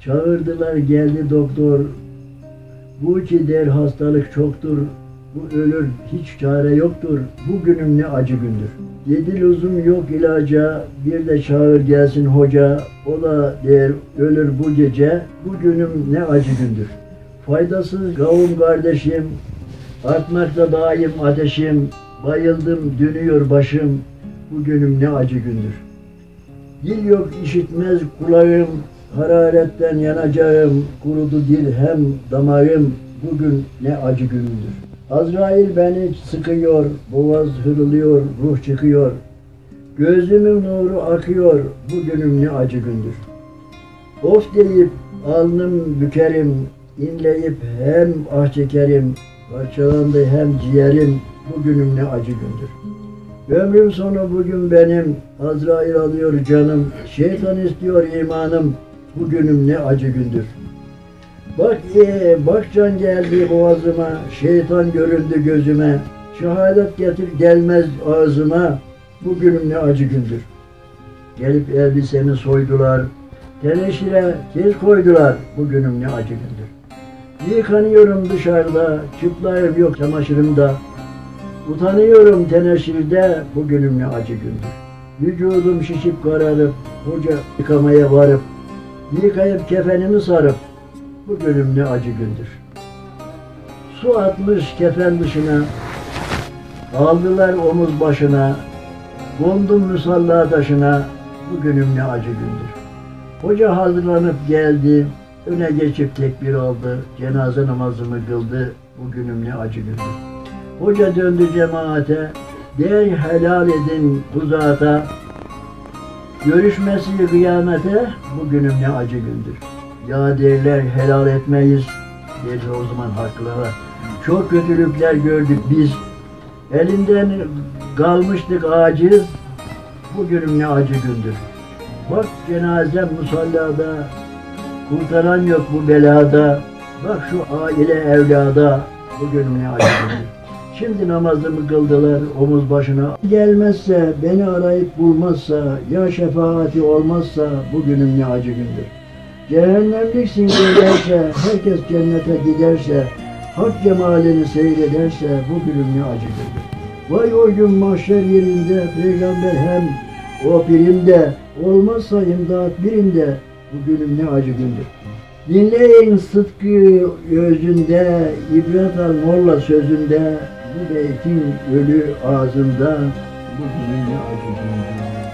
Çağırdılar geldi doktor. Bu ki der hastalık çoktur. Bu ölür hiç çare yoktur. Bugünüm ne acı gündür. Yedi lüzum yok ilaca. Bir de çağır gelsin hoca. O da der ölür bu gece. Bugünüm ne acı gündür. Faydasız kavum kardeşim. Artmakta daim ateşim. Bayıldım dönüyor başım. Bugünüm ne acı gündür. Dil yok işitmez kulağım, hararetten yanacağım, kurudu dil hem damağım, bugün ne acı gündür. Azrail beni sıkıyor, boğaz hırılıyor, ruh çıkıyor. Gözümün nuru akıyor, bugünüm ne acı gündür. Of deyip alnım bükerim, inleyip hem ah çekerim, parçalandı hem ciğerim, bugünüm ne acı gündür. Ömrüm sonu bugün benim, Azrail alıyor canım, şeytan istiyor imanım, bugünüm ne acı gündür. Bak ee, bak can geldi boğazıma, şeytan göründü gözüme, şehadet getir gelmez ağzıma, bugünüm ne acı gündür. Gelip elbiseni soydular, teneşire tez koydular, bugünüm ne acı gündür. Yıkanıyorum dışarıda, çıplayım yok çamaşırımda, Utanıyorum teneşirde, bugünüm ne acı gündür. Vücudum şişip kararıp, hoca yıkamaya varıp, yıkayıp kefenimi sarıp, bugünüm ne acı gündür. Su atmış kefen dışına, aldılar omuz başına, kondum musalla taşına, bugünüm ne acı gündür. Hoca hazırlanıp geldi, öne geçip tekbir aldı, cenaze namazımı kıldı, bugünüm ne acı gündür. Hoca döndü cemaate, der helal edin kuzata, görüşmesi kıyamete, bugünüm ne acı gündür. Ya derler helal etmeyiz, derler o zaman haklılar. Çok kötülükler gördük biz, elinden kalmıştık aciz, bugünüm ne acı gündür. Bak cenazem musallada, kurtaran yok bu belada, bak şu aile evlada, bugünüm ne acı gündür. Şimdi namazımı kıldılar omuz başına. Gelmezse, beni arayıp bulmazsa, ya şefaati olmazsa bugünüm ne acı gündür. Cehennemliksin derse, herkes cennete giderse, hak cemalini seyrederse bugünüm ne acı gündür. Vay o gün mahşer yerinde, peygamber hem o birimde, olmazsa imdat birinde, bugünüm ne acı gündür. Dinleyin sıdkı özünde, ibret al molla sözünde, bu beytin ölü ağzında, bu ne acı.